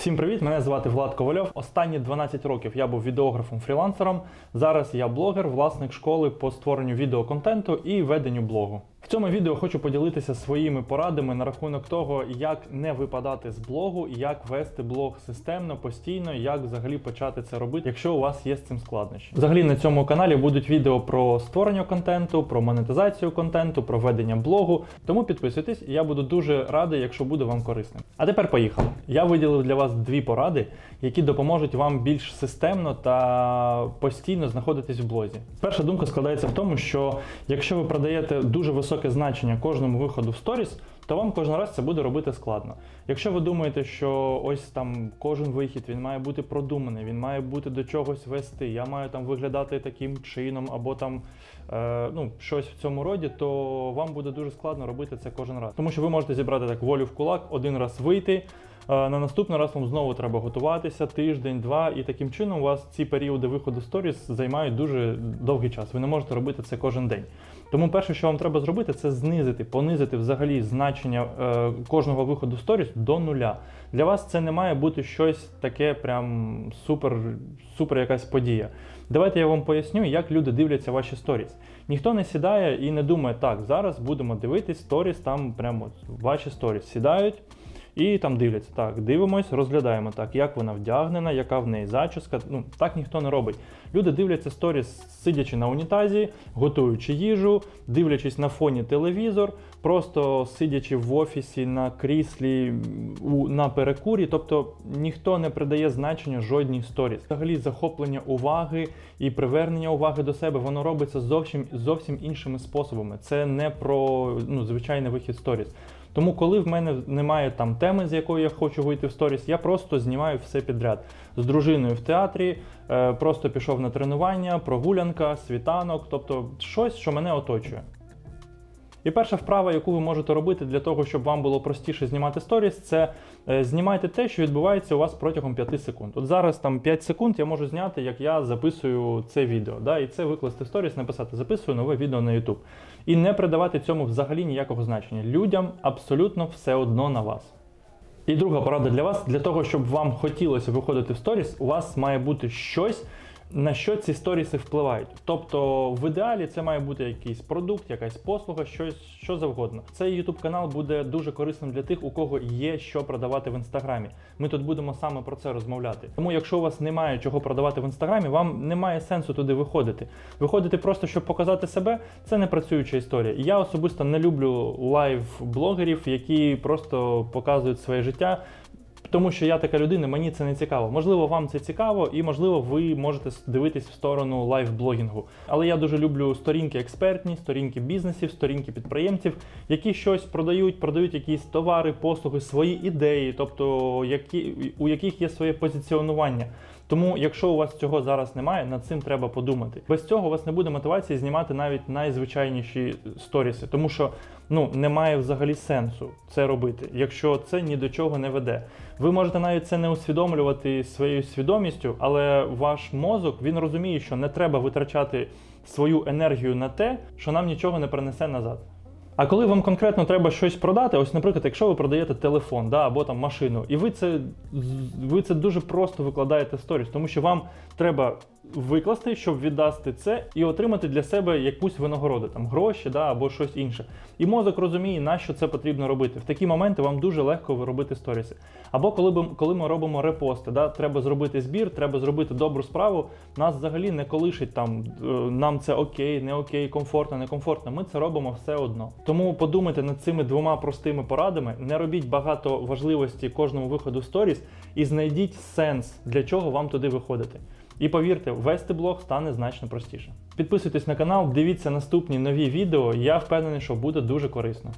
Всім привіт! Мене звати Влад Ковальов. Останні 12 років я був відеографом фрілансером. Зараз я блогер, власник школи по створенню відеоконтенту і веденню блогу. Цьому відео хочу поділитися своїми порадами на рахунок того, як не випадати з блогу, як вести блог системно, постійно, як взагалі почати це робити, якщо у вас є з цим складнощі. Взагалі на цьому каналі будуть відео про створення контенту, про монетизацію контенту, про ведення блогу. Тому підписуйтесь, я буду дуже радий, якщо буде вам корисним. А тепер поїхали. Я виділив для вас дві поради, які допоможуть вам більш системно та постійно знаходитись в блозі. Перша думка складається в тому, що якщо ви продаєте дуже високе значення кожному виходу в сторіс, то вам кожен раз це буде робити складно. Якщо ви думаєте, що ось там кожен вихід він має бути продуманий, він має бути до чогось вести, я маю там виглядати таким чином, або там е, ну, щось в цьому роді, то вам буде дуже складно робити це кожен раз. Тому що ви можете зібрати так волю в кулак, один раз вийти. Е, На наступний раз вам знову треба готуватися тиждень, два, і таким чином у вас ці періоди виходу сторіс займають дуже довгий час. Ви не можете робити це кожен день. Тому перше, що вам треба зробити, це знизити, понизити взагалі значення е, кожного виходу сторіс до нуля. Для вас це не має бути щось таке, прям супер, супер якась подія. Давайте я вам поясню, як люди дивляться ваші сторіс. Ніхто не сідає і не думає, так, зараз будемо дивитись сторіс, там прямо ваші сторіс сідають. І там дивляться, так, дивимось, розглядаємо так, як вона вдягнена, яка в неї зачіска. Ну, так ніхто не робить. Люди дивляться сторіс, сидячи на унітазі, готуючи їжу, дивлячись на фоні телевізор, просто сидячи в офісі на кріслі у, на перекурі. Тобто ніхто не придає значення жодній сторіс. Взагалі захоплення уваги і привернення уваги до себе, воно робиться зовсім зовсім іншими способами. Це не про ну, звичайний вихід сторіс. Тому, коли в мене немає там теми, з якої я хочу вийти в сторіс, я просто знімаю все підряд з дружиною в театрі, е, просто пішов на тренування, прогулянка, світанок, тобто щось, що мене оточує. І перша вправа, яку ви можете робити для того, щоб вам було простіше знімати сторіс, це е, знімайте те, що відбувається у вас протягом 5 секунд. От зараз там 5 секунд я можу зняти, як я записую це відео. Да? І це викласти в сторіс, написати записую нове відео на YouTube. І не придавати цьому взагалі ніякого значення. Людям абсолютно все одно на вас. І друга порада для вас: для того, щоб вам хотілося виходити в сторіс, у вас має бути щось, на що ці сторіси впливають. Тобто, в ідеалі це має бути якийсь продукт, якась послуга, щось що завгодно. Цей YouTube канал буде дуже корисним для тих, у кого є що продавати в інстаграмі. Ми тут будемо саме про це розмовляти. Тому, якщо у вас немає чого продавати в інстаграмі, вам немає сенсу туди виходити. Виходити просто, щоб показати себе, це не працююча історія. Я особисто не люблю лайв-блогерів, які просто показують своє життя. Тому що я така людина, мені це не цікаво. Можливо, вам це цікаво, і можливо, ви можете дивитись в сторону лайв-блогінгу. Але я дуже люблю сторінки експертні, сторінки бізнесів, сторінки підприємців, які щось продають, продають якісь товари, послуги, свої ідеї, тобто які, у яких є своє позиціонування. Тому, якщо у вас цього зараз немає, над цим треба подумати. Без цього у вас не буде мотивації знімати навіть найзвичайніші сторіси, тому що ну немає взагалі сенсу це робити, якщо це ні до чого не веде. Ви можете навіть це не усвідомлювати своєю свідомістю, але ваш мозок він розуміє, що не треба витрачати свою енергію на те, що нам нічого не принесе назад. А коли вам конкретно треба щось продати, ось, наприклад, якщо ви продаєте телефон да, або там машину, і ви це, ви це дуже просто викладаєте сторіс, тому що вам треба викласти, щоб віддасти це і отримати для себе якусь винагороду, там гроші да, або щось інше. І мозок розуміє, на що це потрібно робити. В такі моменти вам дуже легко робити сторіси. Або коли коли ми робимо репости, да, треба зробити збір, треба зробити добру справу. Нас взагалі не колишить там, е, нам це окей, не окей, комфортно, не комфортно. Ми це робимо все одно. Тому подумайте над цими двома простими порадами. Не робіть багато важливості кожному виходу в сторіс і знайдіть сенс, для чого вам туди виходити. І повірте, вести блог стане значно простіше. Підписуйтесь на канал, дивіться наступні нові відео. Я впевнений, що буде дуже корисно.